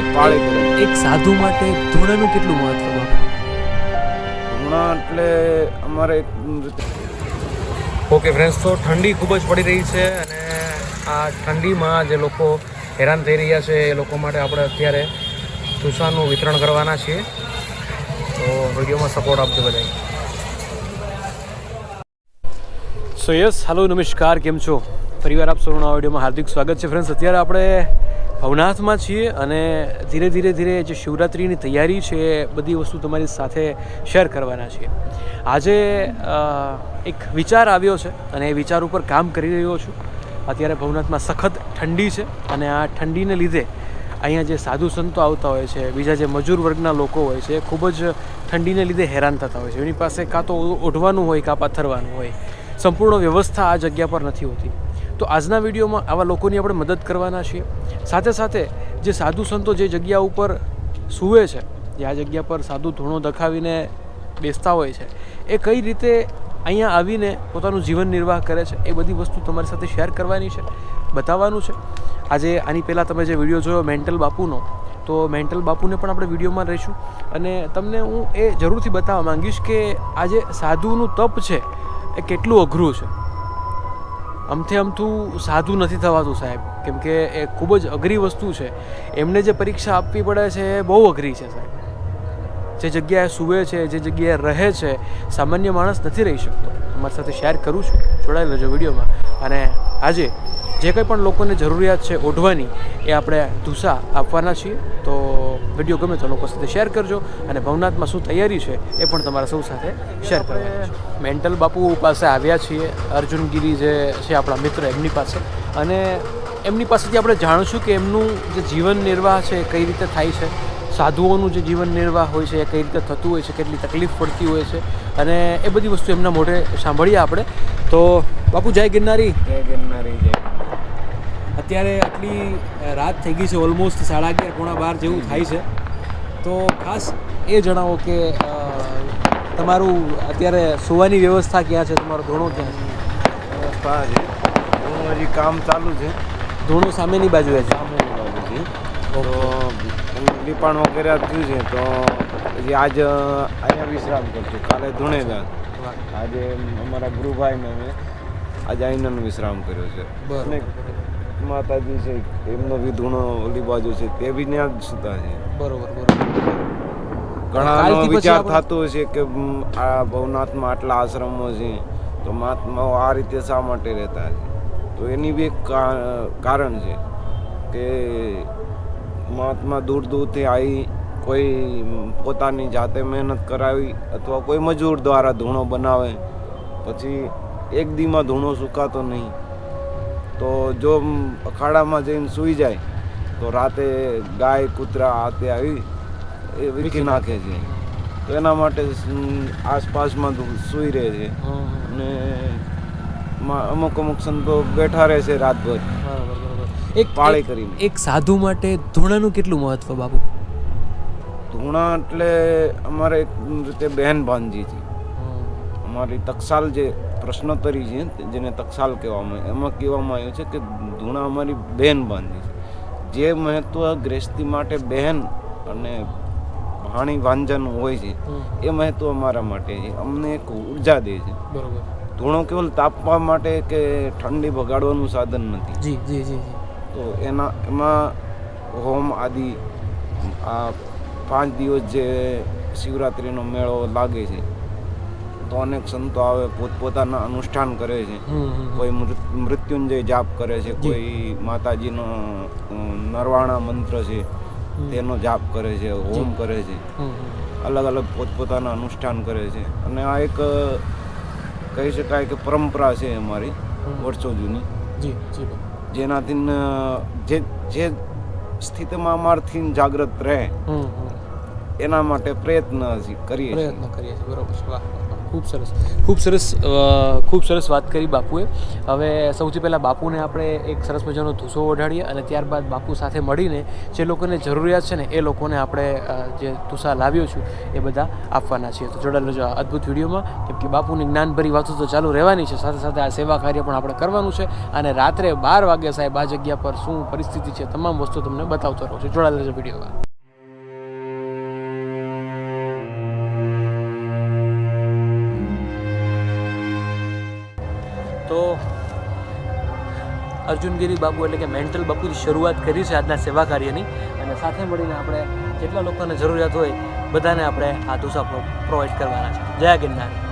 એક પાળી કરે. એક સાધુ માટે ધૂણાનું કેટલું મહત્વ ધૂણા એટલે અમારે ઓકે ફ્રેન્ડ્સ તો ઠંડી ખૂબ જ પડી રહી છે અને આ ઠંડીમાં જે લોકો હેરાન થઈ રહ્યા છે એ લોકો માટે આપણે અત્યારે તુષારનું વિતરણ કરવાના છીએ. તો વિડીયોમાં સપોર્ટ આપજો બધા સો યસ હાલો નમસ્કાર કેમ છો? ફરીવાર આપ સૌના આ વિડીયોમાં હાર્દિક સ્વાગત છે. ફ્રેન્ડ્સ અત્યારે આપણે ભવનાથમાં છીએ અને ધીરે ધીરે ધીરે જે શિવરાત્રિની તૈયારી છે એ બધી વસ્તુ તમારી સાથે શેર કરવાના છીએ. આજે એક વિચાર આવ્યો છે અને એ વિચાર ઉપર કામ કરી રહ્યો છું. અત્યારે ભવનાથમાં સખત ઠંડી છે અને આ ઠંડીને લીધે અહીંયા જે સાધુ સંતો આવતા હોય છે, બીજા જે મજૂર વર્ગના લોકો હોય છે ખૂબ જ ઠંડીને લીધે હેરાન થતા હોય છે. એની પાસે કાં તો ઓઢવાનું હોય, કાં પાથરવાનું હોય. સંપૂર્ણ વ્યવસ્થા આ જગ્યા પર નથી હોતી. તો આજના વિડીયોમાં આવા લોકોની આપણે મદદ કરવાના છીએ. સાથે સાથે જે સાધુ સંતો જે જગ્યા ઉપર સૂવે છે, જે આ જગ્યા પર સાધુ ધૂણો દખાવીને બેસતા હોય છે, એ કઈ રીતે અહીંયા આવીને પોતાનું જીવન નિર્વાહ કરે છે, એ બધી વસ્તુ તમારી સાથે શેર કરવાની છે, બતાવવાનું છે. આજે આની પહેલાં તમે જે વીડિયો જોયો, મેન્ટલ બાપુનો, તો મેન્ટલ બાપુને પણ આપણે વિડીયોમાં રહીશું. અને તમને હું એ જરૂરથી બતાવવા માંગીશ કે આ જે સાધુનું તપ છે, એ કેટલું અઘરું છે? અમથે અમથું સાધુ નથી થવાતું સાહેબ. કેમ કે એ ખૂબ જ અઘરી વસ્તુ છે. એમને જે પરીક્ષા આપવી પડે છે એ બહુ અઘરી છે સાહેબ. જે જગ્યાએ સૂવે છે, જે જગ્યાએ રહે છે, સામાન્ય માણસ નથી રહી શકતો. અમારી સાથે શેર કરું છું. જોડાયેલો છે વિડીયોમાં. અને આજે જે કંઈ પણ લોકોને જરૂરિયાત છે ઓઢવાની એ આપણે ધુસા આપવાના છીએ. તો વીડિયો ગમે તો લોકો સાથે શેર કરજો અને ભવનાથમાં શું તૈયારી છે એ પણ તમારા સૌ સાથે શેર કરવાની મેન્ટલ બાપુ પાસે આવ્યા છીએ. અર્જુનગીરી જે છે આપણા મિત્ર એમની પાસે. અને એમની પાસેથી આપણે જાણીશું કે એમનું જે જીવન નિર્વાહ છે એ કઈ રીતે થાય છે. સાધુઓનું જે જીવન નિર્વાહ હોય છે એ કઈ રીતે થતું હોય છે કેટલી તકલીફ પડતી હોય છે અને એ બધી વસ્તુ એમના મોઢે સાંભળીએ આપણે. તો બાપુ જય ગિરનારી. જય ગિરનારી જય અત્યારે આટલી રાત થઈ ગઈ છે ઓલમોસ્ટ સાડા અગિયાર પોણા બાર જેવું થાય છે. તો ખાસ એ જણાવો કે તમારું અત્યારે સુવાની વ્યવસ્થા ક્યાં છે? તમારો ધોણો ક્યાં છે? વ્યવસ્થા છે. હું હજી કામ ચાલુ છે. ધોણો સામેની બાજુએ છે? સામેની બાજુથી. તો લીપાણ વગેરે થયું છે તો હજી આજ અહીંયા વિશ્રામ કરશું કાલે ધૂણેદાર આજે અમારા ગુરુભાઈ મેં અમે આજે અહીંનો વિશ્રામ કર્યો છે. બરોબર, માતાજી છે એમનો બી ધૂણો ઓલી બાજુ છે તે બી ત્યાં જ સુતા છે. બરોબર બરોબર. ઘણાનો વિચાર થતો હશે કે આ ભવનાથમાં આટલા આશ્રમો છે તો મહાત્માઓ આ રીતે શા માટે રહેતા છે? તો એની બી એક કારણ છે કે મહાત્મા દૂર દૂરથી આવી કોઈ પોતાની જાતે મહેનત કરાવી અથવા કોઈ મજૂર દ્વારા ધૂણો બનાવે પછી એક દીમાં ધૂણો સુકાતો નહીં. તો જો અખાડામાં જઈને સૂઈ જાય તો રાતે ગાય કૂતરા હાથે આવી એ વીખી નાખે છે. તો એના માટે આસપાસમાં સૂઈ રહે છે. અને અમુક અમુક સંતો બેઠા રહે છે રાતભર. એક પાળી કરીને. એક સાધુ માટે ધૂણાનું કેટલું મહત્વ બાબુ ધૂણા એટલે અમારે એક રીતે બહેન ભાંજી છે. અમારી તકસાલ જે પ્રશ્નોત્તરી છે જેને તકસાલ કહેવામાં આવે એમાં કહેવામાં આવ્યું છે કે ધૂણા અમારી બહેન બાંધી છે. જે મહત્વ ગ્રેસ્તી માટે બહેન અને ભાણી વાંજન હોય છે એ મહત્વ અમારા માટે છે. અમને એક ઊર્જા દે છે. બરોબર. ધૂણો કેવલ તાપવા માટે કે ઠંડી ભગાડવાનું સાધન નથી. જી જી જી જી. તો એના એમાં હોમ આદિ આ પાંચ દિવસ જે શિવરાત્રિનો મેળો લાગે છે તો અનેક સંતો આવે પોતપોતાના અનુષ્ઠાન કરે છે. કોઈ મૃત્યુંજય જાપ કરે છે કોઈ માતાજીનો નરવાણા મંત્ર છે તેનો જાપ કરે છે હોમ કરે છે. અલગ અલગ પોતપોતાના અનુષ્ઠાન કરે છે. અને આ એક કહી શકાય કે પરંપરા છે અમારી વર્ષો જૂની. જેનાથી જે જે સ્થિતિમાં અમારથી જાગૃત રહે. એના માટે પ્રયત્ન કરીએ પ્રયત્ન કરીએ છીએ. બરોબર છે. વાહ. ખૂબ સરસ. ખૂબ સરસ ખૂબ સરસ વાત કરી બાપુએ. હવે સૌથી પહેલાં બાપુને આપણે એક સરસ મજાનો ધૂસો ઓઢાડીએ અને ત્યારબાદ બાપુ સાથે મળીને જે લોકોને જરૂરિયાત છે ને, એ લોકોને આપણે જે ધૂસા લાવ્યો છું, એ બધા આપવાના છીએ. તો જોડાયેલો જો અદ્ભુત વિડીયોમાં. કેમ કે બાપુની જ્ઞાનભરી વાતો તો ચાલુ રહેવાની છે. સાથે સાથે આ સેવા કાર્ય પણ આપણે કરવાનું છે. અને રાત્રે બાર વાગે સાહેબ આ જગ્યા પર શું પરિસ્થિતિ છે, તમામ વસ્તુ તમને બતાવતો રહું છું. જોડાયેલો છે વિડીયોમાં. અર્જુનગીરી બાપુ એટલે કે મેન્ટલ બાપુથી શરૂઆત કરી છે આજના સેવા કાર્યની. અને સાથે મળીને આપણે જેટલા લોકોને જરૂરિયાત હોય બધાને આપણે આ ધૂસા પ્રોવાઈડ કરવાના છે. જય ગિરનારી.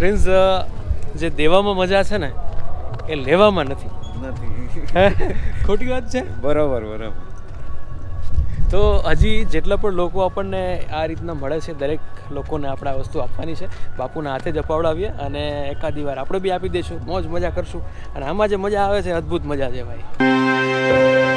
ફ્રેન્ડ્સ જે દેવામાં મજા છે ને એ લેવામાં નથી. નથી. ખોટી વાત છે? બરોબર બરોબર. તો હજી જેટલા પણ લોકો આપણને આ રીતના મળે છે દરેક લોકોને આપણે આ વસ્તુ આપવાની છે. બાપુના હાથે જ અપાવડાવીએ અને એકાદી વાર આપણે બી આપી દઈશું. મોજ મજા કરશું. અને આમાં જે મજા આવે છે અદ્ભુત મજા છે ભાઈ.